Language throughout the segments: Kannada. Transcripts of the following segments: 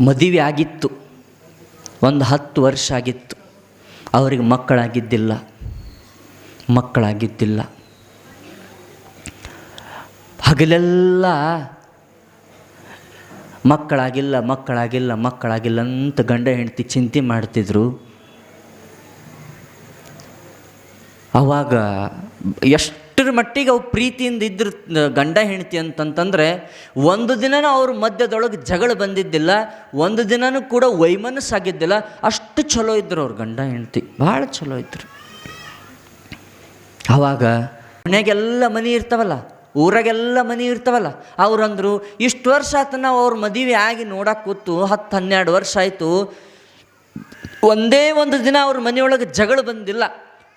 ಮದುವೆ ಆಗಿತ್ತು. ಒಂದು ಹತ್ತು ವರ್ಷ ಆಗಿತ್ತು. ಅವರಿಗೆ ಮಕ್ಕಳಾಗಿದ್ದಿಲ್ಲ. ಮಕ್ಕಳಾಗಿದ್ದಿಲ್ಲ. ಹಗಲೆಲ್ಲ ಮಕ್ಕಳಾಗಿಲ್ಲ ಮಕ್ಕಳಾಗಿಲ್ಲ ಮಕ್ಕಳಾಗಿಲ್ಲ ಅಂತ ಗಂಡ ಹೆಂಡತಿ ಚಿಂತೆ ಮಾಡ್ತಿದ್ರು. ಅವಾಗ ಎಷ್ಟರ ಮಟ್ಟಿಗೆ ಅವು ಪ್ರೀತಿಯಿಂದ ಇದ್ರ ಗಂಡ ಹೆಂಡತಿ ಅಂತಂತಂದರೆ ಒಂದು ದಿನನೂ ಅವ್ರ ಮಧ್ಯದೊಳಗೆ ಜಗಳ ಬಂದಿದ್ದಿಲ್ಲ, ಒಂದು ದಿನನೂ ಕೂಡ ವೈಮನಸ್ಸಾಗಿದ್ದಿಲ್ಲ. ಅಷ್ಟು ಚಲೋ ಇದ್ರು ಅವ್ರ ಗಂಡ ಹೆಂಡತಿ, ಭಾಳ ಚಲೋ ಇದ್ರು. ಆವಾಗ ಮನೆಗೆಲ್ಲ ಮನೆ ಇರ್ತಾವಲ್ಲ, ಊರಾಗೆಲ್ಲ ಮನೆ ಇರ್ತಾವಲ್ಲ ಅಂದರು ಇಷ್ಟು ವರ್ಷ ಆತ ನಾವು ಅವ್ರ ಮದುವೆ ಆಗಿ ನೋಡಕ್ಕೆ ಕೂತು, ಹತ್ತು ಹನ್ನೆರಡು ವರ್ಷ ಆಯಿತು, ಒಂದೇ ಒಂದು ದಿನ ಅವ್ರ ಮನೆಯೊಳಗೆ ಜಗಳ ಬಂದಿಲ್ಲ,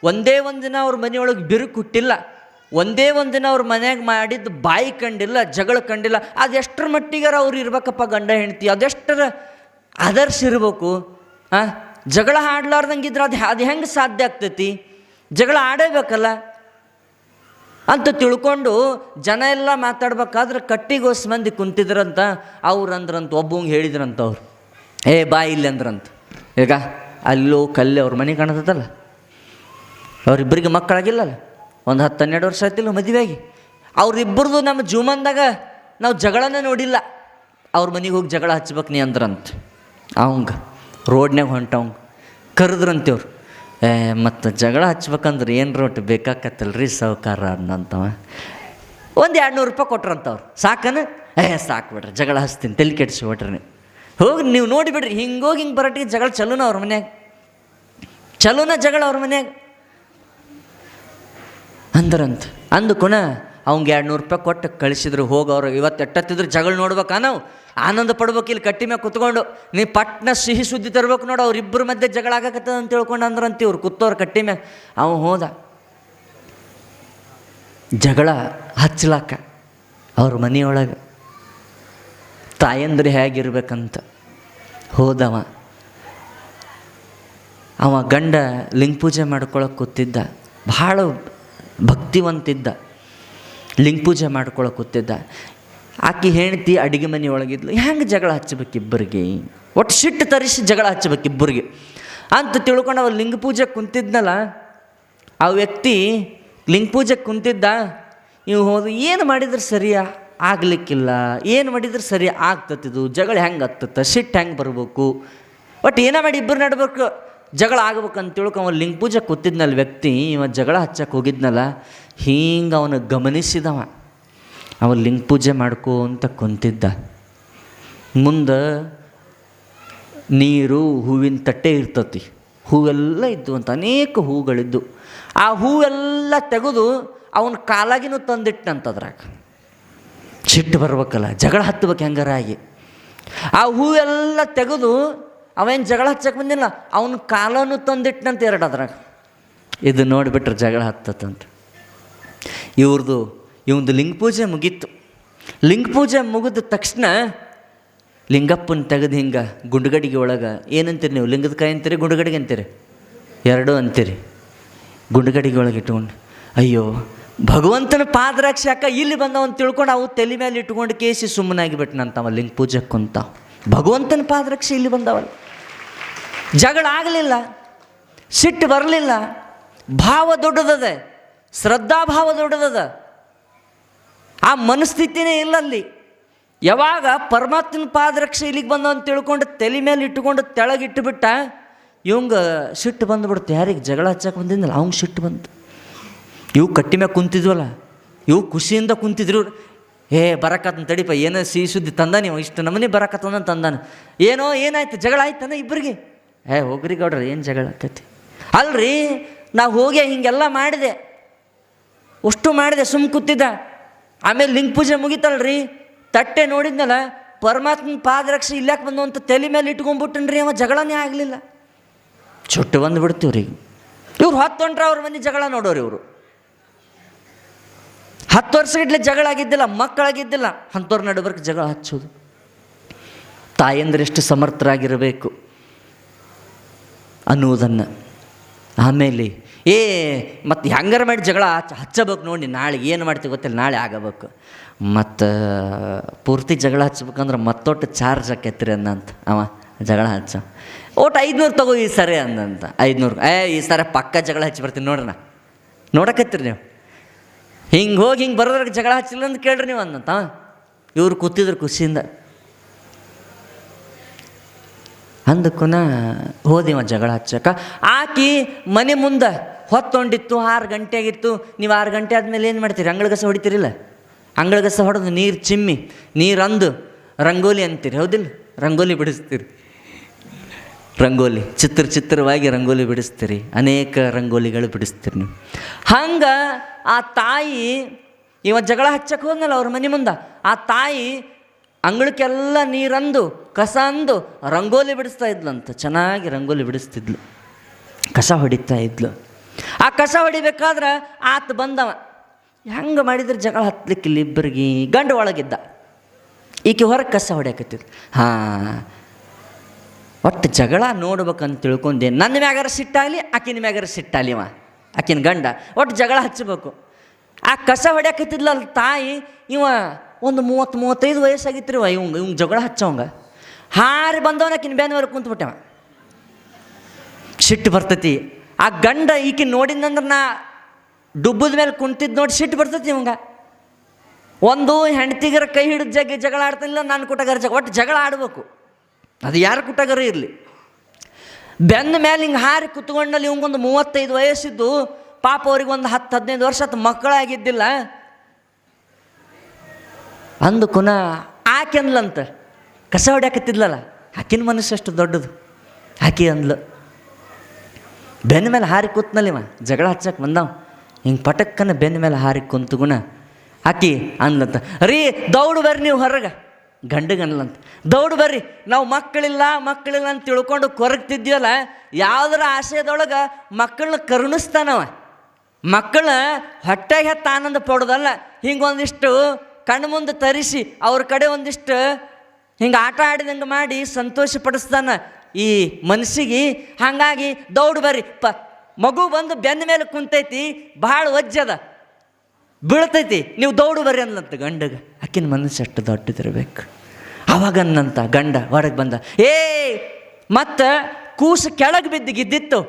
ಒಂದೇ ಒಂದು ದಿನ ಅವ್ರ ಮನೆಯೊಳಗೆ ಬಿರುಕು ಹುಟ್ಟಿಲ್ಲ. ಒಂದೇ ಒಂದು ದಿನ ಅವ್ರ ಮನ್ಯಾಗ ಮಾಡಿದ್ದು ಬಾಯಿ ಕಂಡಿಲ್ಲ, ಜಗಳ ಕಂಡಿಲ್ಲ ಅದೆಷ್ಟರ ಮಟ್ಟಿಗಾರ ಅವ್ರು ಇರ್ಬೇಕಪ್ಪ ಗಂಡ ಹೆಂಡ್ತಿ ಅದೆಷ್ಟರ ಆದರ್ಶ ಇರಬೇಕು ಹಾಂ ಜಗಳ ಆಡ್ಲಾರ್ದಂಗಿದ್ರೆ ಅದು ಅದು ಹೆಂಗೆ ಸಾಧ್ಯ ಆಗ್ತೈತಿ? ಜಗಳ ಆಡೇಬೇಕಲ್ಲ? ಅಂತ ತಿಳ್ಕೊಂಡು ಜನ ಎಲ್ಲ ಮಾತಾಡ್ಬೇಕಾದ್ರೆ ಕಟ್ಟಿಗೋಸ್ ಮಂದಿ ಕುಂತಿದ್ರಂತ, ಅವ್ರು ಅಂದ್ರಂತ, ಒಬ್ಬಂಗೆ ಹೇಳಿದ್ರಂತ ಅವ್ರು. ಏ, ಬಾ ಇಲ್ಲಿ ಅಂದ್ರಂತ. ಈಗ ಅಲ್ಲೋ ಕಲ್ಲೆ ಅವ್ರ ಮನೆ ಕಾಣತದಲ್ಲ ಅವರಿಬ್ಬರಿಗೆ ಮಕ್ಕಳಾಗಿಲ್ಲಲ್ಲ? ಒಂದು ಹತ್ತು ಹನ್ನೆರಡು ವರ್ಷ ಆಯ್ತಿಲ್ಲ ಮದುವೆಯಾಗಿ. ಅವ್ರಿಬ್ಬರದು ನಮ್ಮ ಜೀವನದಾಗ ನಾವು ಜಗಳನ ನೋಡಿಲ್ಲ. ಅವ್ರ ಮನೆಗೆ ಹೋಗಿ ಜಗಳ ಹಚ್ಬೇಕು ನೀ ಅಂದ್ರಂತ. ಅವಂಗ. ರೋಡ್ನಾಗ ಹೊಂಟವಂಗ ಕರೆದ್ರಂತೇವ್ರು. ಏ, ಮತ್ತು ಜಗಳ ಹಚ್ಬೇಕಂದ್ರೆ ಏನು ರೋಟ್ ಬೇಕಾಕತ್ತಲ್ರಿ ಸಾವುಕಾರ ಅನ್ನಂತವ. ಒಂದು ಎರಡು ನೂರು ರೂಪಾಯಿ ಕೊಟ್ರಂತವ್ರು. ಸಾಕನ? ಏ, ಸಾಕು ಬಿಡ್ರಿ, ಜಗಳ ಹಚ್ತೀನಿ, ತಲೆ ಕೆಡಿಸ್ಬಿಟ್ರಿ ನೀವು. ಹೋಗಿ ನೀವು ನೋಡಿಬಿಡ್ರಿ, ಹಿಂಗೋಗಿ ಹಿಂಗೆ ಬರಟ್ಟಿಗೆ ಜಗಳ ಚಲೋನ ಅವ್ರ ಮನ್ಯಾಗ. ಚಲೋನ ಜಗಳ ಅವ್ರ ಮನ್ಯಾಗ. ಅಂದ್ರಂತ. ಅಂದು ಕುಣ ಅವಂಗೆ ಎರಡು ನೂರು ರೂಪಾಯಿ ಕೊಟ್ಟು ಕಳಿಸಿದ್ರು ಹೋಗವ್ರು ಇವತ್ತು ಎಟ್ಟತ್ತಿದ್ರು ಜಗಳ ನೋಡ್ಬೇಕಾ ನಾವು? ಆನಂದ ಪಡ್ಬೇಕು ಇಲ್ಲಿ ಕಟ್ಟಿ ಮ್ಯಾಗ ಕುತ್ಕೊಂಡು. ನೀ ಪಟ್ನ ಸಿಹಿ ಸುದ್ದಿ ತರ್ಬೇಕು ನೋಡು ಅವ್ರಿಬ್ಬರ ಮಧ್ಯೆ ಜಗಳ ಆಗಕತ್ತದ ಅಂತ ತಿಳ್ಕೊಂಡು ಅಂದ್ರಂತ ಇವ್ರು ಕುತ್ತೋರು ಕಟ್ಟಿ ಮ್ಯಾಗ. ಅವ ಹೋದ. ಜಗಳ ಹಚ್ಚಲಾಕ ಅವ್ರ ಮನೆಯೊಳಗೆ. ತಾಯಂದ್ರೆ ಹೇಗಿರ್ಬೇಕಂತ ಹೋದವ. ಅವ ಗಂಡ ಲಿಂಗ ಪೂಜೆ ಮಾಡ್ಕೊಳಕ್ಕೆ ಕೂತಿದ್ದ. ಭಾಳ ಭಕ್ತಿವಂತಿದ್ದ. ಲಿಂಗ ಪೂಜೆ ಮಾಡ್ಕೊಳಕ್ಕೆ ಕೂತಿದ್ದ. ಆಕಿ ಹೆಂಡ್ತಿ ಅಡುಗೆ ಮನೆ ಒಳಗಿದ್ಲು. ಹೆಂಗೆ ಜಗಳ ಹಚ್ಚಬೇಕು ಇಬ್ಬರಿಗೆ ಒಟ್ಟು ಸಿಟ್ಟು ತರಿಸಿ ಜಗಳ ಹಚ್ಚಬೇಕು ಇಬ್ಬರಿಗೆ ಅಂತ ತಿಳ್ಕೊಂಡು ಅವ್ರು ಲಿಂಗ ಪೂಜೆ ಕುಂತಿದ್ನಲ್ಲ, ಆ ವ್ಯಕ್ತಿ ಲಿಂಗ ಪೂಜೆ ಕುಂತಿದ್ದ. ನೀವು ಹೋದ ಏನು ಮಾಡಿದ್ರೆ ಸರಿಯಾ ಆಗಲಿಕ್ಕಿಲ್ಲ. ಏನು ಮಾಡಿದ್ರೆ ಸರಿ ಆಗ್ತತಿದು. ಜಗಳ ಹೆಂಗೆ ಆಗ್ತತ್ತ ಸಿಟ್ಟು ಹೆಂಗೆ ಬರಬೇಕು? ಒಟ್ಟು ಏನ ಮಾಡಿ ಇಬ್ಬರು ನಡ್ಬೇಕು? ಜಗಳ ಆಗ್ಬೇಕು ಅಂತ ತಿಳ್ಕೊ ಅವನು ಲಿಂಗ ಪೂಜೆ ಕೂತಿದ್ನಲ್ಲ ವ್ಯಕ್ತಿ, ಇವ ಜಗಳ ಹಚ್ಚಕ್ಕೆ ಹೋಗಿದ್ನಲ್ಲ, ಹಿಂಗೆ ಅವನು ಗಮನಿಸಿದವ. ಅವ ಲಿಂಗ ಪೂಜೆ ಮಾಡ್ಕೋ ಅಂತ ಕುಂತಿದ್ದ. ಮುಂದೆ ನೀರು, ಹೂವಿನ ತಟ್ಟೆ ಇರ್ತತಿ. ಹೂವೆಲ್ಲ ಇದ್ದು ಅಂತ ಅನೇಕ ಹೂಗಳಿದ್ದು. ಆ ಹೂವೆಲ್ಲ ತೆಗೆದು ಅವನ ಕಾಲಾಗಿನೂ ತಂದಿಟ್ಟಂತದ್ರಾಗ ಸಿಟ್ಟು ಬರ್ಬೇಕಲ್ಲ, ಜಗಳ ಹತ್ತಬೇಕು ಹೆಂಗಾರ ಆಗಿ. ಆ ಹೂವೆಲ್ಲ ತೆಗೆದು ಅವೇನು ಜಗಳ ಹಚ್ಚಕ್ಕೆ ಬಂದಿಲ್ಲ, ಅವನ ಕಾಲನ್ನು ತಂದಿಟ್ಟನಂತ ಎರಡು ಅದ್ರಾಗ. ಇದು ನೋಡಿಬಿಟ್ರೆ ಜಗಳ ಹತ್ತತ್ತಂತ. ಇವ್ರದ್ದು ಇವಂದು ಲಿಂಗ ಪೂಜೆ ಮುಗೀತು. ಲಿಂಗ ಪೂಜೆ ಮುಗಿದ ತಕ್ಷಣ ಲಿಂಗಪ್ಪನ ತೆಗೆದು ಹಿಂಗೆ ಗುಂಡುಗಡಿಗೆ ಒಳಗೆ, ಏನಂತೀರಿ ನೀವು, ಲಿಂಗದ ಕಾಯಿ ಅಂತೀರಿ, ಗುಂಡುಗಡಿಗೆ ಅಂತೀರಿ? ಎರಡೂ ಅಂತೀರಿ. ಗುಂಡುಗಡಿಗೆ ಒಳಗೆ ಇಟ್ಕೊಂಡು, ಅಯ್ಯೋ, ಭಗವಂತನ ಪಾದರಕ್ಷಕ ಇಲ್ಲಿ ಬಂದವನು ತಿಳ್ಕೊಂಡು ಅವು ತಲೆ ಮೇಲೆ ಇಟ್ಕೊಂಡು ಕೇಸಿ ಸುಮ್ಮನಾಗಿ ನಂತವ ಲಿಂಗ ಪೂಜೆ ಕುಂತ. ಭಗವಂತನ ಪಾದರಕ್ಷೆ ಇಲ್ಲಿ ಬಂದವಲ್ಲ. ಜಗಳ ಆಗಲಿಲ್ಲ, ಸಿಟ್ಟು ಬರಲಿಲ್ಲ. ಭಾವ ದೊಡ್ಡದದೆ ಶ್ರದ್ಧಾಭಾವ ದೊಡ್ಡದದ. ಆ ಮನಸ್ಥಿತಿನೇ ಇಲ್ಲ ಅಲ್ಲಿ ಯಾವಾಗ ಪರಮಾತ್ಮನ ಪಾದರಕ್ಷೆ ಇಲ್ಲಿಗೆ ಬಂದು ಅಂತ ತಿಳ್ಕೊಂಡು ತಲೆ ಮೇಲೆ ಇಟ್ಟುಕೊಂಡು ತೆಳಗಿಟ್ಟುಬಿಟ್ಟ, ಇವಂಗ ಸಿಟ್ಟು ಬಂದುಬಿಡ್ತು. ಯಾರಿಗೆ ಜಗಳ ಹಚ್ಚಕ್ಕೆ ಬಂದಿದ್ದಲ್ಲ ಅವಂಗೆ ಸಿಟ್ಟು ಬಂತು. ಇವು ಕಟ್ಟಿ ಮ್ಯಾಗ ಕುಂತಿದ್ವಲ್ಲ, ಇವು ಖುಷಿಯಿಂದ ಕುಂತಿದ್ರು. ಏ ಬರಕತ್ತನ ತಡಿಪ, ಏನೋ ಸಿಹಿ ಸುದ್ದಿ ತಂದ ನೀವು ಇಷ್ಟು ನಮನಿ ಬರಕತ್ತಂದ ತಂದಾನ. ಏನೋ ಏನಾಯ್ತು, ಜಗಳ ಆಯ್ತಾನ ಇಬ್ಬರಿಗೆ ಏ, ಹೋಗ್ರಿ ಗೌಡ್ರಿ, ಏನು ಜಗಳ ಆಕತಿ ಅಲ್ರಿ ನಾವು ಹೋಗಿ ಹಿಂಗೆಲ್ಲ ಮಾಡಿದೆ. ಅಷ್ಟು ಮಾಡಿದೆ, ಸುಮ್ ಕೂತಿದ್ದ. ಆಮೇಲೆ ಲಿಂಗ ಪೂಜೆ ಮುಗಿತಲ್ರಿ. ತಟ್ಟೆ ನೋಡಿದ್ನಲ್ಲ, ಪರಮಾತ್ಮನ ಪಾದರಕ್ಷೆ ಇಲ್ಲಾಕೆ ಬಂದು ಅಂತ ತಲೆ ಮೇಲೆ ಇಟ್ಕೊಂಡ್ಬಿಟ್ಟನ್ರಿ ಅವ, ಜಗಳನೇ ಆಗಲಿಲ್ಲ. ಚುಟ್ಟು ಬಂದುಬಿಡ್ತೀವ್ರಿ ಇವ್ರು ಹತ್ತು ಹೊಂಟ್ರ ಅವ್ರ ಮನೆ ಜಗಳ ನೋಡೋರು ಇವರು. ಹತ್ತು ವರ್ಷಗಟ್ಲೆ ಜಗಳ ಆಗಿದ್ದಿಲ್ಲ, ಮಕ್ಕಳಾಗಿದ್ದಿಲ್ಲ ಅಂಥವ್ರ ನಡುವರ್ಗೆ ಜಗಳ ಹಚ್ಚೋದು. ತಾಯಂದ್ರೆ ಎಷ್ಟು ಸಮರ್ಥರಾಗಿರಬೇಕು. ಅನ್ನುವುದನ್ನು ಆಮೇಲೆ, ಏ, ಮತ್ತು ಹೆಂಗಾರ ಮಾಡಿ ಜಗಳ ಹಚ್ಚ, ಹಚ್ಚಬೇಕು ನೋಡಿ, ನಾಳೆ ಏನು ಮಾಡ್ತೀವಿ ಗೊತ್ತಿಲ್ಲ, ನಾಳೆ ಆಗಬೇಕು. ಮತ್ತು ಪೂರ್ತಿ ಜಗಳ ಹಚ್ಬೇಕಂದ್ರೆ ಮತ್ತೊಟ್ಟು ಚಾರ್ಜ್ ಆಕೈತ್ರಿ ಅಂದಂತ ಅವ ಜಗಳ ಹಚ್ಚ. ಒಟ್ಟು ಐದುನೂರು ತಗೋ ಈ ಸರಿ ಅಂದಂತ ಐದುನೂರು, ಏ, ಈ ಸರಿ ಪಕ್ಕ ಜಗಳ ಹಚ್ಚಿ ಬರ್ತೀನಿ ನೋಡ್ರಣ ನೋಡಕತ್ತೀರಿ ನೀವು. ಹಿಂಗೆ ಹೋಗಿ ಹಿಂಗೆ ಬರೋದ್ರಾಗ ಜಗಳ ಹಚ್ಚಿಲ್ಲ ಅಂತ ಕೇಳ್ರಿ ನೀವು ಅಂದಂತ ಇವ್ರು ಕೂತಿದ್ರು ಖುಷಿಯಿಂದ. ಅಂದಕ್ಕೂನ ಹೋದಿವ ಜಗಳ ಹಚ್ಚಕ, ಆಕಿ ಮನೆ ಮುಂದೆ ಹೊತ್ತೊಂಡಿತ್ತು, ಆರು ಗಂಟೆ ಆಗಿತ್ತು ನೀವು ಆರು ಗಂಟೆ ಆದಮೇಲೆ ಏನು ಮಾಡ್ತೀರಿ? ಅಂಗಳಗಸ ಹೊಡಿತೀರಿಲ್ಲ? ಅಂಗಳಗಸ ಹೊಡೆದು ನೀರು ಚಿಮ್ಮಿ ನೀರು ಅಂದು ರಂಗೋಲಿ ಅಂತೀರಿ, ಹೌದಿಲ್ಲ? ರಂಗೋಲಿ ಬಿಡಿಸ್ತೀರಿ. ರಂಗೋಲಿ, ಚಿತ್ರ ಚಿತ್ರವಾಗಿ ರಂಗೋಲಿ ಬಿಡಿಸ್ತೀರಿ, ಅನೇಕ ರಂಗೋಲಿಗಳು ಬಿಡಿಸ್ತೀರಿ ನೀವು. ಹಂಗೆ ಆ ತಾಯಿ, ಇವ ಜಗಳ ಹಚ್ಚಕ್ಕೆ ಹೋದ್ನಲ್ಲ ಅವ್ರ ಮನೆ ಮುಂದೆ, ಆ ತಾಯಿ ಅಂಗಳಕ್ಕೆಲ್ಲ ನೀರಂದು ಕಸ ಅಂದು ರಂಗೋಲಿ ಬಿಡಿಸ್ತಾ ಇದ್ಲಂತ, ಚೆನ್ನಾಗಿ ರಂಗೋಲಿ ಬಿಡಿಸ್ತಿದ್ಲು. ಕಸ ಹೊಡಿತಾ ಇದ್ಲು. ಆ ಕಸ ಹೊಡಿಬೇಕಾದ್ರೆ ಆತ ಬಂದವ. ಹೆಂಗೆ ಮಾಡಿದ್ರೆ ಜಗಳ ಹತ್ತಲಿಕ್ಕಿಲ್ಲ ಇಬ್ಬರಿಗೆ? ಗಂಡ ಒಳಗಿದ್ದ. ಈಕೆ ಹೊರಗೆ ಕಸ ಹೊಡ್ಯಾಕತ್ತಿದ್ಲು. ಹಾಂ, ಒಟ್ಟು ಜಗಳ ನೋಡ್ಬೇಕಂತ ತಿಳ್ಕೊಂಡೆ. ನನ್ನ ಮ್ಯಾಗಾರ ಸಿಟ್ಟಾಗಲಿ, ಆಕಿನ ಮ್ಯಾಗಾರ ಸಿಟ್ಟಾಗಲಿ ಆಕಿನ ಗಂಡ. ಒಟ್ಟು ಜಗಳ ಹಚ್ಚಬೇಕು. ಆ ಕಸ ಹೊಡ್ಯಾಕತ್ತಿದ್ಲಲ್ಲ ತಾಯಿ, ಇವ ಒಂದು ಮೂವತ್ತು ಮೂವತ್ತೈದು ವಯಸ್ಸಾಗಿತ್ತು ರೀ ಇವಂಗೆ ಇವಂಗೆ ಜಗಳ ಹಚ್ಚವಂಗ. ಹಾರಿ ಬಂದವನ ಆಕಿನ ಬ್ಯಾನವರೆಗೆ ಕುಂತ್ಬಿಟ್ಟವ ಸಿಟ್ಟು ಬರ್ತೈತಿ. ಆ ಗಂಡ ಈಕಿನ ನೋಡಿದಂದ್ರೆ ನಾ ಡುಬ್ಬದ ಮೇಲೆ ಕುಂತಿದ್ದು ನೋಡಿ ಸಿಟ್ಟು ಬರ್ತೈತಿ ಇವಂಗ. ಒಂದು ಹೆಂಡ್ತಿಗರ ಕೈ ಹಿಡಿದ ಜಗ್ಗಿ ಜಗಳ ಆಡ್ತಿಲ್ಲ, ನಾನು ಕುಟಗರ ಜಗ ಒಟ್ಟು ಜಗಳ ಆಡಬೇಕು. ಅದು ಯಾರು ಕುಟಗರ ಇರಲಿ. ಬೆನ್ನ ಮೇಲೆ ಹಿಂಗೆ ಹಾರಿ ಕುತ್ಕೊಂಡಲ್ಲಿ ಇವಂಗೊಂದು ಮೂವತ್ತೈದು ವಯಸ್ಸಿದ್ದು, ಪಾಪ ಅವ್ರಿಗೆ ಒಂದು ಹತ್ತು, ಹದಿನೈದು ವರ್ಷ ಹತ್ತು ಮಕ್ಕಳಾಗಿದ್ದಿಲ್ಲ. ಅಂದು ಕುನ ಆಕೆ ಅಂದ್ಲಂತ ಕಸ ಹೊಡ್ಯಾಕತ್ತಿದ್ಲಲ್ಲ, ಆಕಿನ ಮನಸ್ಸು ಅಷ್ಟು ದೊಡ್ಡದು. ಆಕೆ ಅಂದ್ಲು, ಬೆನ್ನ ಮೇಲೆ ಹಾರಿ ಕೂತ್ನಲ್ಲಿವ ಜಗಳ ಹಚ್ಚಕ್ಕೆ ಬಂದಾವ. ಹಿಂಗೆ ಪಟಕ್ಕನ ಬೆನ್ನ ಮೇಲೆ ಹಾರಿ ಕುಂತು ಗುಣ ಆಕಿ ಅಂದ್ಲಂತ, ರೀ ದೌಡು ಬರ್ರಿ ನೀವು ಹೊರಗೆ. ಗಂಡಗನ್ಲಂತ ದೌಡು ಬರ್ರಿ, ನಾವು ಮಕ್ಕಳಿಲ್ಲ ಮಕ್ಕಳಿಲ್ಲ ಅಂತ ತಿಳ್ಕೊಂಡು ಕೊರಗ್ತಿದ್ಯಲ್ಲ, ಯಾವುದರ ಆಶಯದೊಳಗೆ ಮಕ್ಕಳನ್ನ ಕರುಣಿಸ್ತಾನವ. ಮಕ್ಕಳ ಹೊಟ್ಟೆಗೆ ಹೆತ್ತ ಆನಂದ ಪಡೋದಲ್ಲ, ಹಿಂಗೆ ಒಂದಿಷ್ಟು ಮುಂದೆ ತರಿಸಿ ಅವ್ರ ಕಡೆ ಒಂದಿಷ್ಟು ಹಿಂಗೆ ಆಟ ಆಡಿದಂಗೆ ಮಾಡಿ ಸಂತೋಷ ಪಡಿಸ್ತಾನೆ ಈ ಮನಸ್ಸಿಗೆ ಹಾಗಾಗಿ ದೌಡ್ ಬರ್ರಿ. ಪ, ಮಗು ಬಂದು ಬೆನ್ನ ಮೇಲೆ ಕುಂತೈತಿ, ಭಾಳ ಒಜ್ಜದ ಬೀಳ್ತೈತಿ, ನೀವು ದೌಡು ಬರ್ರಿ ಅಂದ್ಲಂತ ಗಂಡಗ. ಆಕಿನ ಮನಸ್ಸು ಅಷ್ಟು ದೊಡ್ಡದಿರ್ಬೇಕು. ಅಂದಂತ ಗಂಡ ಹೊರಗೆ ಬಂದ, ಏ, ಮತ್ತು ಕೂಸು ಕೆಳಗೆ ಬಿದ್ದು ಗಿದ್ದಿತ್ತು.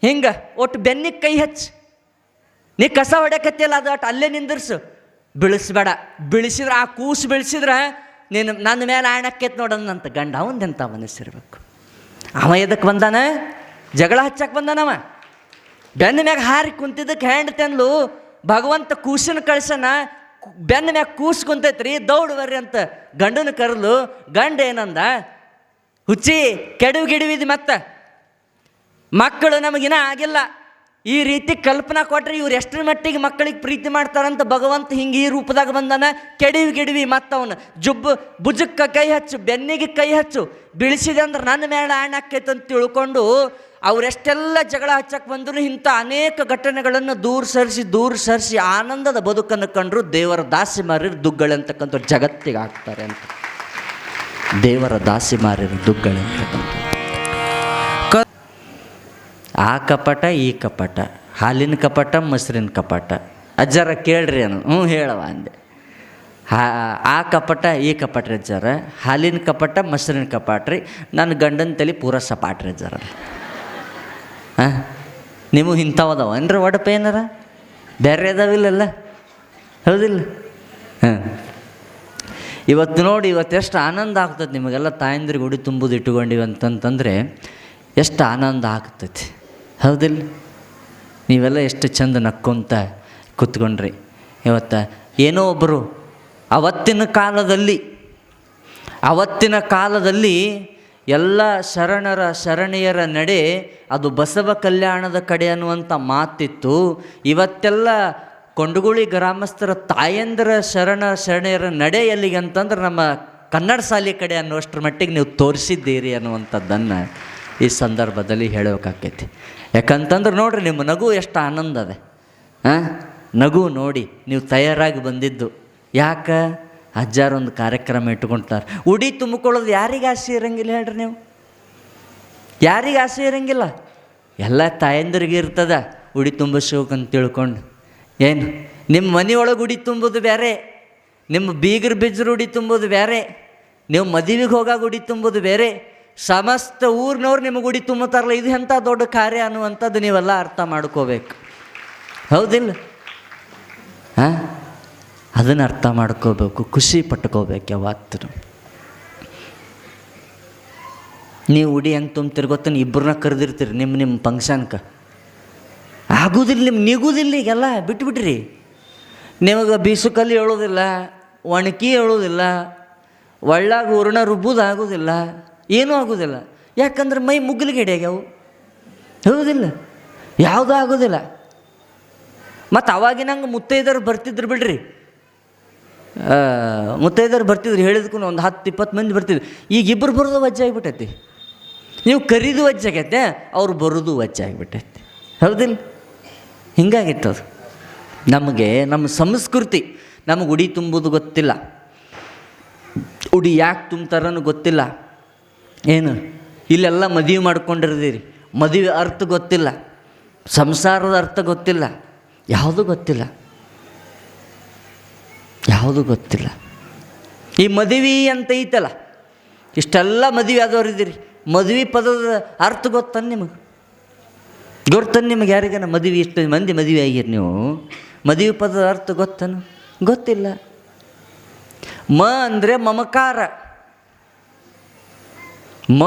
ಹಿಂಗೆ ಒಟ್ಟು ಬೆನ್ನಿಗೆ ಕೈ ಹಚ್ಚಿ. ನೀ ಕಸ ಹೊಡ್ಯಾಕತ್ತಿಯಲ್ಲ, ಅದು ಅಟ್ ಅಲ್ಲೇ ನಿಂದಿರ್ಸು. ಬೀಳಿಸ್ಬೇಡ. ಬೀಳಿಸಿದ್ರೆ, ಆ ಕೂಸು ಬೀಳಿಸಿದ್ರೆ ನೀನು ನನ್ನ ಮೇಲೆ ಆಣಕ್ಕೈತೆ ನೋಡನಂತ ಗಂಡ ಅವನಂತ ಮನಸ್ಸಿರ್ಬೇಕು ಅವ ಎದಕ್ಕೆ ಬಂದಾನ? ಜಗಳ ಹಚ್ಚಕ್ಕೆ ಬಂದಾನವ? ಬೆನ್ನ ಮ್ಯಾಗ ಹಾರಿ ಕುಂತಿದ್ದಕ್ಕೆ ಹ್ಯಾಂಡ್ ತಂದು ಭಗವಂತ ಕೂಸಿನ ಕಳ್ಸನ ಬೆನ್ನ ಮ್ಯಾಗ ಕೂಸ್ ಕುಂತೈತ್ರಿ ದೌಡು ಬರ್ರಿ ಅಂತ ಗಂಡನ ಕರಲು, ಗಂಡ ಏನಂದ? ಹುಚ್ಚಿ ಕೆಡವು ಗಿಡವಿದ್ ಮತ್ತೆ. ಮಕ್ಕಳು ನಮಗಿನ ಆಗಿಲ್ಲ. ಈ ರೀತಿ ಕಲ್ಪನಾ ಕೊಟ್ರೆ ಇವ್ರು ಎಷ್ಟರ ಮಟ್ಟಿಗೆ ಮಕ್ಕಳಿಗೆ ಪ್ರೀತಿ ಮಾಡ್ತಾರಂತ ಭಗವಂತ ಹಿಂಗೆ ಈ ರೂಪದಾಗ ಬಂದಾನ? ಕೆಡಿವಿ ಗಿಡವಿ ಮತ್ತವನು. ಜುಬ್ಬು, ಭುಜಕ್ಕೆ ಕೈ ಹಚ್ಚು, ಬೆನ್ನಿಗೆ ಕೈ ಹಚ್ಚು. ಬಿಳಿಸಿದೆ ಅಂದ್ರೆ ನನ್ನ ಮೇಲೆ ಆಣಾಕೈತೆ ಅಂತ ತಿಳ್ಕೊಂಡು ಅವರೆಷ್ಟೆಲ್ಲ ಜಗಳ ಹಚ್ಚಕ್ಕೆ ಬಂದರೂ ಇಂಥ ಅನೇಕ ಘಟನೆಗಳನ್ನು ದೂರ ಸರಿಸಿ ದೂರ ಸರಿಸಿ ಆನಂದದ ಬದುಕನ್ನು ಕಂಡ್ರು ದೇವರ ದಾಸಿ ಮಾರಿರು ದುಗ್ಗಳಂತಕ್ಕಂಥ ಜಗತ್ತಿಗೆ ಆಗ್ತಾರೆ ಅಂತ. ದೇವರ ದಾಸಿ ಮಾರಿರು ದುಗ್ಗಳಂತಕ್ಕಂಥ ಆ ಕಪಟ, ಈ ಕಪಟ, ಹಾಲಿನ ಕಪಟ, ಮೊಸರಿನ ಕಪಟ. ಅಜ್ಜಾರ ಕೇಳ್ರಿ ಅನು ಹ್ಞೂ ಹೇಳವ ಅಂದೆ. ಹಾ, ಆ ಕಪಟ, ಈ ಕಪಟ ರೀ ಅಜ್ಜಾರ, ಹಾಲಿನ ಕಪಟ, ಮೊಸರಿನ ಕಪಾಟ ರೀ, ನನ್ನ ಗಂಡನ ತಲೆ ಪೂರ ಸಪಾಟ್ರಿ ಅಜ್ಜಾರ. ಹಾಂ ನಿಮಗೆ ಇಂಥವದವ ಏನ್ರಿ ಒಡಪ ಏನಾರ? ಬೇರೆ ಅದಾವಿಲ್ಲಲ್ಲ ಹೌದಿಲ್ಲ? ಹಾಂ. ಇವತ್ತು ನೋಡಿ, ಇವತ್ತು ಎಷ್ಟು ಆನಂದ ಆಗ್ತದೆ ನಿಮಗೆಲ್ಲ ತಾಯಂದ್ರಿಗೆ ಉಡಿ ತುಂಬುದು ಇಟ್ಕೊಂಡಿವಿ ಅಂತಂತಂದರೆ, ಎಷ್ಟು ಆನಂದ ಆಗ್ತೈತಿ ಹೌದಿಲ್ಲ? ನೀವೆಲ್ಲ ಎಷ್ಟು ಚಂದ ನಕ್ಕೊಂತ ಕೂತ್ಕೊಂಡ್ರಿ. ಇವತ್ತು ಏನೋ ಒಬ್ಬರು ಅವತ್ತಿನ ಕಾಲದಲ್ಲಿ ಅವತ್ತಿನ ಕಾಲದಲ್ಲಿ ಎಲ್ಲ ಶರಣರ ಶರಣೆಯರ ನಡೆ ಅದು ಬಸವ ಕಲ್ಯಾಣದ ಕಡೆ ಅನ್ನುವಂಥ ಮಾತಿತ್ತು. ಇವತ್ತೆಲ್ಲ ಕೊಂಡಗುಳಿ ಗ್ರಾಮಸ್ಥರ ತಾಯಂದಿರ ಶರಣ ಶರಣೆಯರ ನಡೆ ಎಲ್ಲಿಗೆ ಅಂತಂದ್ರೆ ನಮ್ಮ ಕನ್ನಡ ಶಾಲೆ ಕಡೆ ಅನ್ನುವಷ್ಟರ ಮಟ್ಟಿಗೆ ನೀವು ತೋರಿಸಿದ್ದೀರಿ ಅನ್ನುವಂಥದ್ದನ್ನು ಈ ಸಂದರ್ಭದಲ್ಲಿ ಹೇಳಬೇಕಾಕೈತಿ ಯಾಕಂತಂದ್ರೆ ನೋಡ್ರಿ, ನಿಮ್ಮ ನಗು ಎಷ್ಟು ಆನಂದ ಅದೆ. ಹಾಂ ನಗು ನೋಡಿ ನೀವು ತಯಾರಾಗಿ ಬಂದಿದ್ದು. ಯಾಕೆ? ಅಜ್ಜಾರು ಒಂದು ಕಾರ್ಯಕ್ರಮ ಇಟ್ಕೊಳ್ತಾರೆ ಉಡಿ ತುಂಬಿಕೊಳ್ಳೋದು ಯಾರಿಗೆ ಆಸೆ ಇರಂಗಿಲ್ಲ ಹೇಳ್ರಿ ನೀವು. ಯಾರಿಗೆ ಆಸೆ ಇರಂಗಿಲ್ಲ. ಎಲ್ಲ ತಾಯಂದ್ರಿಗೆ ಇರ್ತದ. ಉಡಿ ತುಂಬಿಸ್ಬೇಕಂತ ತಿಳ್ಕೊಂಡು. ಏನು? ನಿಮ್ಮ ಮನೆಯೊಳಗೆ ಉಡಿ ತುಂಬೋದು ಬೇರೆ ನಿಮ್ಮ ಬೀಗರು ಬಿಜ್ರು ಉಡಿ ತುಂಬೋದು ಬೇರೆ ನೀವು ಮದುವೆಗೆ ಹೋಗಾಗ ಉಡಿ ತುಂಬೋದು ಬೇರೆ ಸಮಸ್ತ ಊರಿನವ್ರು ನಿಮಗೆ ಉಡಿ ತುಂಬುತ್ತಾರಲ್ಲ, ಇದು ಎಂಥ ದೊಡ್ಡ ಕಾರ್ಯ ಅನ್ನುವಂಥದ್ದು ನೀವೆಲ್ಲ ಅರ್ಥ ಮಾಡ್ಕೋಬೇಕು. ಹೌದಿಲ್ಲ? ಹಾಂ? ಅದನ್ನು ಅರ್ಥ ಮಾಡ್ಕೋಬೇಕು, ಖುಷಿ ಪಟ್ಕೋಬೇಕು ಯಾವತ್ತೂ. ನೀವು ಉಡಿ ಹೆಂಗೆ ತುಂಬ್ತೀರಿ ಗೊತ್ತ? ಇಬ್ಬರನ್ನ ಕರೆದಿರ್ತೀರಿ ನಿಮ್ಮ ನಿಮ್ಮ ಫಂಕ್ಷನ್ಗೆ ಆಗೋದಿಲ್ಲ ನಿಮ್ಮ ನಿಗುದಿಲ್ಲ ಈಗೆಲ್ಲ, ಬಿಟ್ಬಿಟ್ರಿ. ನಿಮಗೆ ಬೀಸುಕಲ್ಲಿ ಹೇಳೋದಿಲ್ಲ, ಒಣಕಿ ಹೇಳೋದಿಲ್ಲ, ಒಳ್ಳಾಗ ಹೂರ್ಣ ರುಬ್ಬೋದು ಆಗೋದಿಲ್ಲ ಏನೂ ಆಗೋದಿಲ್ಲ. ಯಾಕಂದ್ರೆ ಮೈ ಮುಗ್ಲಿಗೆ ಹಿಡಿಯಾಗ್ಯಾವು ಹೌದಿಲ್ಲ? ಯಾವುದೂ ಆಗೋದಿಲ್ಲ. ಮತ್ತು ಅವಾಗಿನಂಗೆ ಮುತ್ತೈದರು ಬರ್ತಿದ್ರು ಬಿಡ್ರಿ. ಮುತ್ತೈದರು ಬರ್ತಿದ್ರು ಹೇಳಿದ್ಕು ಒಂದು ಹತ್ತು ಇಪ್ಪತ್ತು ಮಂದಿ ಬರ್ತಿದ್ರು. ಈಗ ಇಬ್ಬರು ಬರೋದು ವಜ್ಜೆ ಆಗಿಬಿಟ್ಟೈತಿ ನೀವು ಕರೀದು ವಜ್ಜೆ ಆಗೈತೆ, ಅವ್ರು ಬರೋದು ವಜ್ಜೆ ಆಗಿಬಿಟ್ಟೈತಿ ಹೌದಿಲ್ಲ? ಹಿಂಗಾಗಿತ್ತು ಅದು. ನಮಗೆ, ನಮ್ಮ ಸಂಸ್ಕೃತಿ ನಮಗೆ ಉಡಿ ತುಂಬೋದು ಗೊತ್ತಿಲ್ಲ. ಉಡಿ ಯಾಕೆ ತುಂಬ್ತಾರನ್ನು ಗೊತ್ತಿಲ್ಲ. ಏನು? ಇಲ್ಲೆಲ್ಲ ಮದುವೆ ಮಾಡ್ಕೊಂಡಿರ್ದೀರಿ. ಮದುವೆ ಅರ್ಥ ಗೊತ್ತಿಲ್ಲ. ಸಂಸಾರದ ಅರ್ಥ ಗೊತ್ತಿಲ್ಲ. ಯಾವುದೂ ಗೊತ್ತಿಲ್ಲ. ಯಾವುದೂ ಗೊತ್ತಿಲ್ಲ. ಈ ಮದುವೆ ಅಂತ ಐತಲ್ಲ, ಇಷ್ಟೆಲ್ಲ ಮದುವೆ ಆದವರಿದ್ದೀರಿ. ಮದುವೆ ಪದದ ಅರ್ಥ ಗೊತ್ತನ್ ನಿಮಗೆ? ಗೊತ್ತನ್ ನಿಮಗೆ ಯಾರಿಗಾನ? ಮದುವೆ ಇಷ್ಟು ಮಂದಿ ಮದುವೆ ಆಗಿರಿ ನೀವು. ಮದುವೆ ಪದದ ಅರ್ಥ ಗೊತ್ತನು? ಗೊತ್ತಿಲ್ಲ. ಮ ಅಂದರೆ ಮಮಕಾರ. ಮ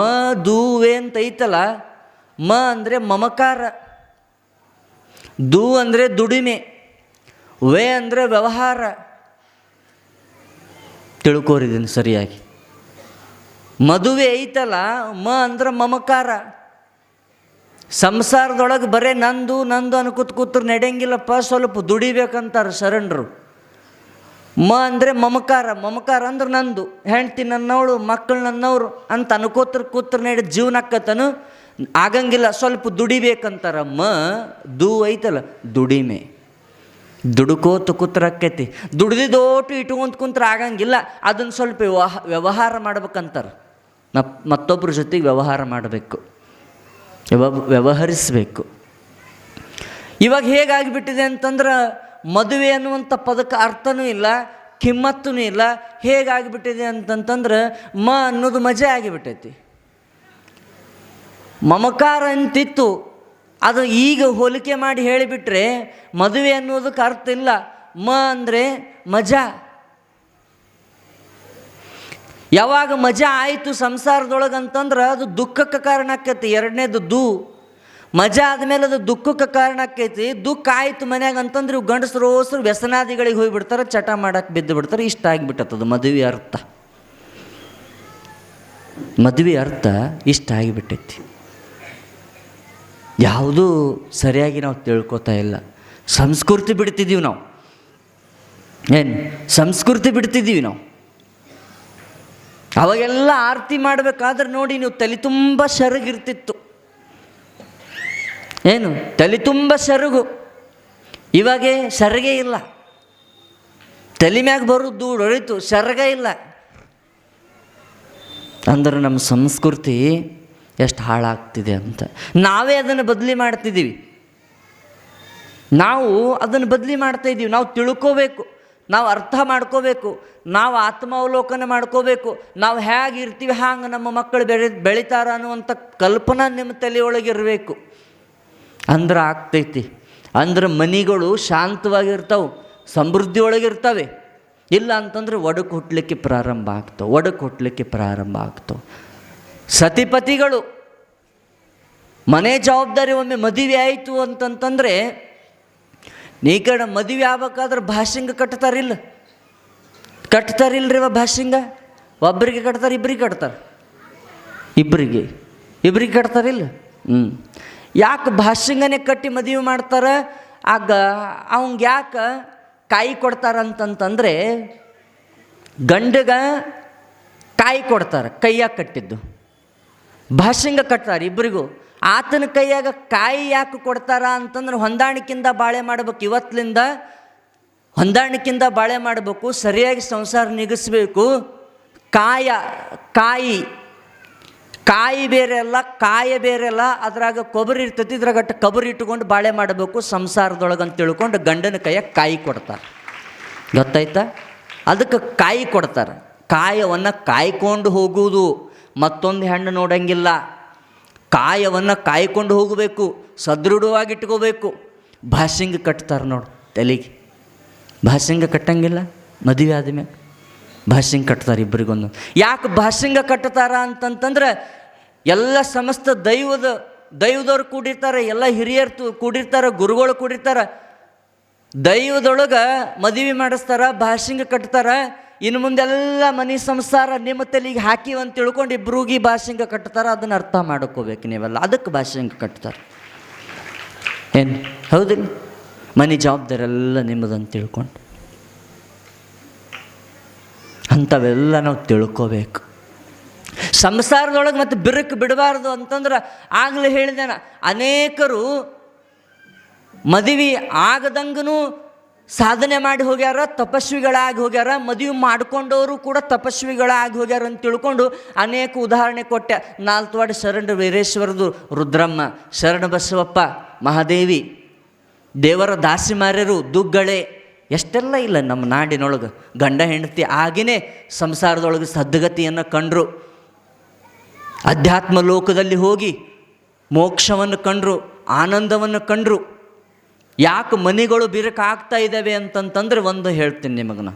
ದೂವೆ ಅಂತ ಐತಲ್ಲ? ಮ ಅಂದರೆ ಮಮಕಾರ. ದು ಅಂದರೆ ದುಡಿಮೆ. ವೇ ಅಂದರೆ ವ್ಯವಹಾರ. ತಿಳ್ಕೋರಿದ್ದೀನಿ ಸರಿಯಾಗಿ. ಮದುವೆ ಐತಲ್ಲ, ಮ ಅಂದ್ರೆ ಮಮಕಾರ. ಸಂಸಾರದೊಳಗೆ ಬರೇ ನಂದು ನಂದು ಅನ್ಕೂತ್ ಕೂತ್ರು ನಡೆಯಂಗಿಲ್ಲಪ್ಪ, ಸ್ವಲ್ಪ ದುಡಿಬೇಕಂತಾರೆ ಶರಣರು. ಮ ಅಂದರೆ ಮಮಕಾರ ಮಮಕಾರ ಅಂದ್ರೆ ನಂದು. ಹೆಂಡ್ತಿ ನನ್ನವಳು, ಮಕ್ಕಳು ನನ್ನವರು ಅಂತ ಅನ್ಕೋತ್ರ ಕೂತ್ರ ನಡೆ ಜೀವನ ಆಕ್ಕತನು ಆಗಂಗಿಲ್ಲ, ಸ್ವಲ್ಪ ದುಡಿಬೇಕಂತಾರ. ಮ ದು ಐತಲ್ಲ, ದುಡಿಮೆ. ದುಡುಕೋತ ಕೂತ್ರ ಆಕ್ಕೈತಿ ದುಡ್ದಿದೋಟು ಇಟ್ಕೊಂತ ಕುಂತ್ರ ಆಗಂಗಿಲ್ಲ. ಅದನ್ನು ಸ್ವಲ್ಪ ವ್ಯವಹ, ವ್ಯವಹಾರ ಮಾಡ್ಬೇಕಂತಾರೆ. ಮತ್ ಮತ್ತೊಬ್ಬರ ಜೊತೆಗೆ ವ್ಯವಹಾರ ಮಾಡಬೇಕು. ವ್ಯವ, ವ್ಯವಹರಿಸಬೇಕು. ಇವಾಗ ಹೇಗಾಗಿಬಿಟ್ಟಿದೆ ಅಂತಂದ್ರೆ ಮದುವೆ ಅನ್ನುವಂಥ ಪದಕ್ಕೆ ಅರ್ಥನೂ ಇಲ್ಲ ಕಿಮ್ಮತ್ತೂ ಇಲ್ಲ. ಹೇಗಾಗಿಬಿಟ್ಟಿದೆ ಅಂತಂತಂದ್ರೆ ಮ ಅನ್ನೋದು ಮಜೆ ಆಗಿಬಿಟ್ಟೈತಿ. ಮಮಕಾರ ಅಂತಿತ್ತು. ಅದು ಈಗ ಹೋಲಿಕೆ ಮಾಡಿ ಹೇಳಿಬಿಟ್ರೆ ಮದುವೆ ಅನ್ನೋದಕ್ಕೆ ಅರ್ಥ ಇಲ್ಲ. ಮ ಅಂದರೆ ಮಜಾ. ಯಾವಾಗ ಮಜಾ ಆಯಿತು ಸಂಸಾರದೊಳಗೆ ಅಂತಂದ್ರೆ ಅದು ದುಃಖಕ್ಕೆ ಕಾರಣ ಆಕೈತಿ. ಎರಡನೇದು ದು. ಮಜಾ ಆದಮೇಲೆ ಅದು ದುಃಖಕ್ಕೆ ಕಾರಣ ಆಕೈತಿ ದುಃಖ ಆಯಿತು ಮನ್ಯಾಗ ಅಂತಂದ್ರೆ ಇವು ಗಂಡಸರು ಹೋಸ್ರು ವ್ಯಸನಾದಿಗಳಿಗೆ ಹೋಗಿಬಿಡ್ತಾರೆ, ಚಟ ಮಾಡಕ್ಕೆ ಬಿದ್ದು ಬಿಡ್ತಾರೆ, ಇಷ್ಟ ಆಗಿಬಿಟ್ಟತ್ತದು. ಮದುವೆ ಅರ್ಥ. ಮದುವೆ ಅರ್ಥ ಇಷ್ಟ ಆಗಿಬಿಟ್ಟೈತಿ. ಯಾವುದೂ ಸರಿಯಾಗಿ ನಾವು ತಿಳ್ಕೊತಾ ಇಲ್ಲ. ಸಂಸ್ಕೃತಿ ಬಿಡ್ತಿದ್ದೀವಿ ನಾವು. ಏನು? ಸಂಸ್ಕೃತಿ ಬಿಡ್ತಿದ್ದೀವಿ ನಾವು. ಅವಾಗೆಲ್ಲ ಆರತಿ ಮಾಡಬೇಕಾದ್ರೆ ನೋಡಿ ನೀವು ತಲೆ ತುಂಬ ಸೆರಗಿರ್ತಿತ್ತು ಏನು? ತಲೆ ತುಂಬ ಸೆರಗು. ಇವಾಗೆ ಸೆರಗೇ ಇಲ್ಲ. ತಲೆ ಮ್ಯಾಗ ಬರೋದು ದೂಡ್ ಹೊಳಿತು ಸೆರಗ ಇಲ್ಲ. ಅಂದ್ರೆ ನಮ್ಮ ಸಂಸ್ಕೃತಿ ಎಷ್ಟು ಹಾಳಾಗ್ತಿದೆ ಅಂತ. ನಾವೇ ಅದನ್ನು ಬದಲಿ ಮಾಡ್ತಿದ್ದೀವಿ. ನಾವು ಅದನ್ನು ಬದಲಿ ಮಾಡ್ತಾ ಇದ್ದೀವಿ. ನಾವು ತಿಳ್ಕೋಬೇಕು. ನಾವು ಅರ್ಥ ಮಾಡ್ಕೋಬೇಕು. ನಾವು ಆತ್ಮಾವಲೋಕನ ಮಾಡ್ಕೋಬೇಕು. ನಾವು ಹೇಗಿರ್ತೀವಿ, ಹ್ಯಾಂಗೆ ನಮ್ಮ ಮಕ್ಕಳು ಬೆಳೆ, ಬೆಳಿತಾರ ಅನ್ನುವಂಥ ಕಲ್ಪನಾ ನಿಮ್ಮ ತಲೆಯೊಳಗಿರಬೇಕು ಅಂದ್ರೆ ಆಗ್ತೈತಿ. ಅಂದ್ರೆ ಮನಿಗಳು ಶಾಂತವಾಗಿರ್ತಾವೆ ಸಮೃದ್ಧಿ ಒಳಗಿರ್ತವೆ ಇಲ್ಲ ಅಂತಂದ್ರೆ ಒಡಕು ಹುಟ್ಟಲಿಕ್ಕೆ ಪ್ರಾರಂಭ ಆಗ್ತವೆ, ಒಡಕು ಹುಟ್ಟಲಿಕ್ಕೆ ಪ್ರಾರಂಭ ಆಗ್ತವೆ. ಸತಿಪತಿಗಳು, ಮನೆ ಜವಾಬ್ದಾರಿ ಒಮ್ಮೆ ಮದುವೆ ಆಯಿತು ಅಂತಂತಂದರೆ, ನೀ ಕಡೆ ಮದುವೆ ಆಗ್ಬೇಕಾದ್ರೆ ಭಾಷಿಂಗ ಕಟ್ತಾರಿಲ್ಲ ಕಟ್ತಾರಿಲ್ರಿ ಇವ ಭಾಷಿಂಗ ಒಬ್ಬರಿಗೆ ಕಟ್ತಾರೆ ಇಬ್ಬರಿಗೆ ಕಟ್ತಾರೆ? ಇಬ್ಬರಿಗೆ ಇಬ್ಬರಿಗೆ ಕಟ್ತಾರಿಲ್ಲ ಹ್ಞೂ ಯಾಕೆ ಭಾಷಿಂಗನೇ ಕಟ್ಟಿ ಮದುವೆ ಮಾಡ್ತಾರೆ? ಆಗ ಅವಂಗೆ ಯಾಕೆ ಕಾಯಿ ಕೊಡ್ತಾರಂತಂತಂದರೆ ಗಂಡಗ ಕಾಯಿ ಕೊಡ್ತಾರೆ, ಕೈಯಾಗ ಕಟ್ಟಿದ್ದು. ಭಾಷಿಂಗ ಕಟ್ತಾರೆ ಇಬ್ಬರಿಗೂ ಆತನ ಕೈಯಾಗ ಕಾಯಿ ಯಾಕೆ ಕೊಡ್ತಾರ ಅಂತಂದ್ರೆ ಹೊಂದಾಣಿಕೆಯಿಂದ ಬಾಳೆ ಮಾಡ್ಬೇಕು. ಇವತ್ತಿನಿಂದ ಹೊಂದಾಣಿಕೆಯಿಂದ ಬಾಳೆ ಮಾಡಬೇಕು, ಸರಿಯಾಗಿ ಸಂಸಾರ ನಿಗಿಸ್ಬೇಕು. ಕಾಯ, ಕಾಯಿ ಕಾಯಿ ಬೇರೆ ಅಲ್ಲ, ಕಾಯ ಬೇರೆ ಅಲ್ಲ, ಅದ್ರಾಗ ಕೊಬ್ಬರಿ ಇರ್ತೈತಿ, ಇದ್ರಾಗ ಕಬರಿ ಇಟ್ಕೊಂಡು ಬಾಳೆ ಮಾಡಬೇಕು ಸಂಸಾರದೊಳಗೆ ಅಂತ ತಿಳ್ಕೊಂಡು ಗಂಡನ ಕೈಯಾಗ ಕಾಯಿ ಕೊಡ್ತಾರೆ. ಗೊತ್ತಾಯ್ತಾ? ಅದಕ್ಕೆ ಕಾಯಿ ಕೊಡ್ತಾರೆ. ಕಾಯವನ್ನು ಕಾಯ್ಕೊಂಡು ಹೋಗುವುದು, ಮತ್ತೊಂದು ಹೆಣ್ಣು ನೋಡಂಗಿಲ್ಲ. ಕಾಯವನ್ನು ಕಾಯ್ಕೊಂಡು ಹೋಗಬೇಕು, ಸದೃಢವಾಗಿ ಇಟ್ಕೋಬೇಕು. ಭಾಷೆಂಗ ಕಟ್ತಾರೆ ನೋಡು, ತಲೆಗೆ. ಭಾಷಿಂಗ ಕಟ್ಟಂಗಿಲ್ಲ, ಮದುವೆ ಆದ್ಮೇಲೆ. ಭಾಷಿಂಗ ಕಟ್ತಾರೆ ಇಬ್ಬರಿಗೊಂದು ಯಾಕೆ ಭಾಷಿಂಗ ಕಟ್ತಾರ ಅಂತಂತಂದ್ರೆ ಎಲ್ಲ ಸಮಸ್ತ ದೈವದ, ದೈವದವ್ರು ಕೂಡಿರ್ತಾರೆ, ಎಲ್ಲ ಹಿರಿಯರು ಕೂಡಿರ್ತಾರೆ, ಗುರುಗಳು ಕೂಡಿರ್ತಾರೆ. ದೈವದೊಳಗೆ ಮದುವೆ ಮಾಡಿಸ್ತಾರ ಭಾಷಿಂಗ ಕಟ್ತಾರೆ. ಇನ್ನು ಮುಂದೆಲ್ಲ ಮನೆ ಸಂಸಾರ ನಿಮ್ಮ ತಲೆಗೆ ಹಾಕಿ ಅಂತ ತಿಳ್ಕೊಂಡು ಇಬ್ರಿಗೆ ಭಾಷಿಂಗ ಕಟ್ತಾರೆ. ಅದನ್ನ ಅರ್ಥ ಮಾಡ್ಕೋಬೇಕು ನೀವೆಲ್ಲ. ಅದಕ್ಕೆ ಭಾಷಿಂಗ ಕಟ್ತಾರೆ. ಏನು? ಹೌದಿಲ್ಲ ಮನೆ ಜವಾಬ್ದಾರಿ ಎಲ್ಲ ನಿಮ್ಮದಂತ ತಿಳ್ಕೊಂಡು. ಅಂಥವೆಲ್ಲ ನಾವು ತಿಳ್ಕೋಬೇಕು. ಸಂಸಾರದೊಳಗೆ ಮತ್ತು ಬಿರುಕು ಬಿಡಬಾರ್ದು ಅಂತಂದ್ರೆ ಆಗಲೇ ಹೇಳಿದೆ ಅನೇಕರು ಮದುವೆ ಆಗದಂಗೂ ಸಾಧನೆ ಮಾಡಿ ಹೋಗ್ಯಾರ, ತಪಸ್ವಿಗಳಾಗಿ ಹೋಗ್ಯಾರ, ಮದುವೆ ಮಾಡ್ಕೊಂಡವರು ಕೂಡ ತಪಸ್ವಿಗಳಾಗಿ ಹೋಗ್ಯಾರ ಅಂತ ತಿಳ್ಕೊಂಡು ಅನೇಕ ಉದಾಹರಣೆ ಕೊಟ್ಟೆ. ನಾಲ್ತವಾಡ ಶರಣ ವೀರೇಶ್ವರದು ರುದ್ರಮ್ಮ, ಶರಣ ಬಸವಪ್ಪ, ಮಹಾದೇವಿ, ದೇವರ ದಾಸಿಮಾರ್ಯರು, ದುಗ್ಗಳೆ ಎಷ್ಟೆಲ್ಲ ಇಲ್ಲ ನಮ್ಮ ನಾಡಿನೊಳಗೆ. ಗಂಡ ಹೆಂಡತಿ ಆಗಿನೇ ಸಂಸಾರದೊಳಗೆ ಸದ್ಗತಿಯನ್ನು ಕಂಡರು. ಅಧ್ಯಾತ್ಮ ಲೋಕದಲ್ಲಿ ಹೋಗಿ ಮೋಕ್ಷವನ್ನು ಕಂಡರು, ಆನಂದವನ್ನು ಕಂಡರು. ಯಾಕೆ ಮನೆಗಳು ಬಿರುಕಾಗ್ತಾ ಇದ್ದಾವೆ ಅಂತಂತಂದ್ರೆ ಒಂದು ಹೇಳ್ತೀನಿ ನಿಮಗೆ ನಾ